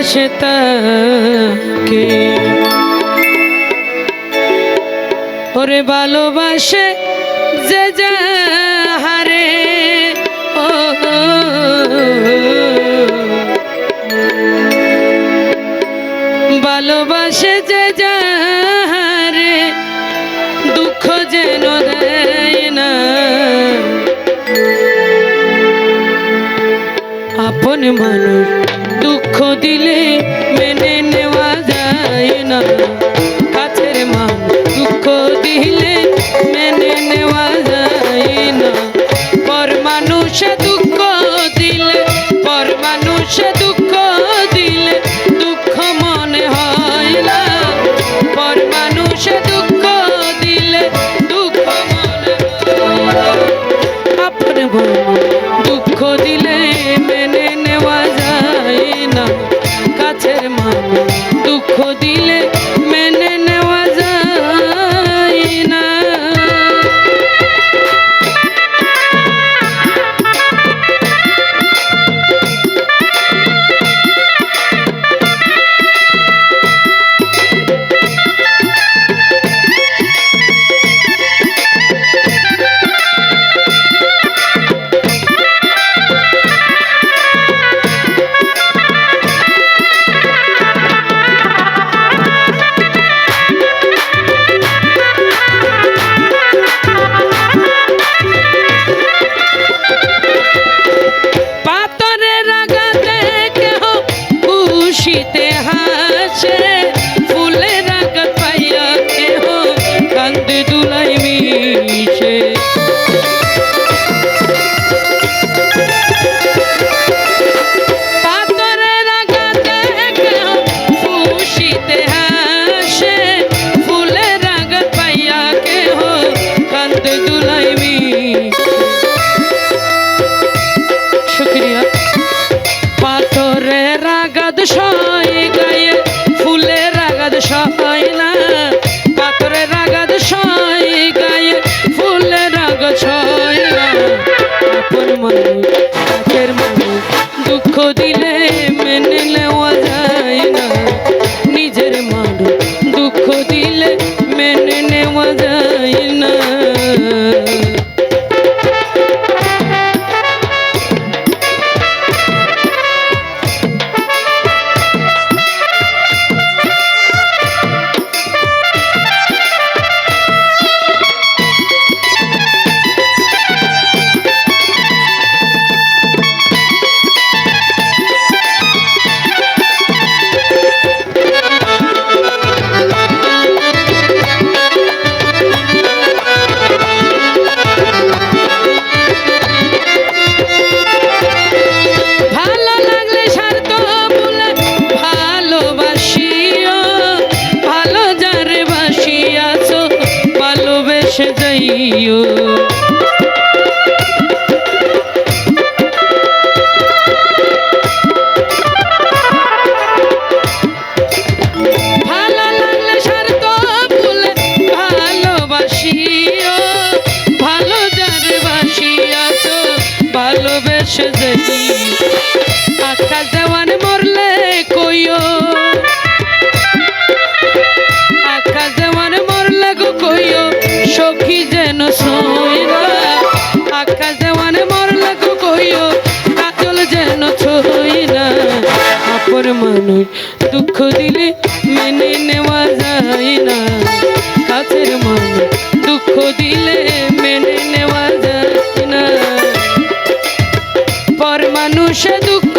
ভালোবাসে তাকে। ওরে ভালোবাসে যে যাহারে ও। ভালোবাসে যে যাহারে, দুঃখ যেন দেয় না। আপন মানুষ দিলে মেনে নেওয়া যায় না। কাছের মানুষ দুঃখ দিলে মেনে নেওয়া যায় না। পর মানুষে দুঃখ দিলে, পর মানুষে দুঃখ দিলে দুঃখ মনে হয় না। পর মানুষে দুঃখ দিলে দুঃখ মনে হয় দুঃখ দিলে মেনে না কাছের মানুষ দুঃখ দিলে মানুষ কাছের মানুষ দুঃখ দিলে মেনে নেওয়া যায়। বাসিয়াছো ভালোবেসে যাইও আকাশ দেওয়ান মরলে কইও। দুঃখ দিলে মেনে নেওয়া যায় না। কাছের মানুষ দুঃখ দিলে মেনে নেওয়া যায় না। পর মানুষে দুঃখ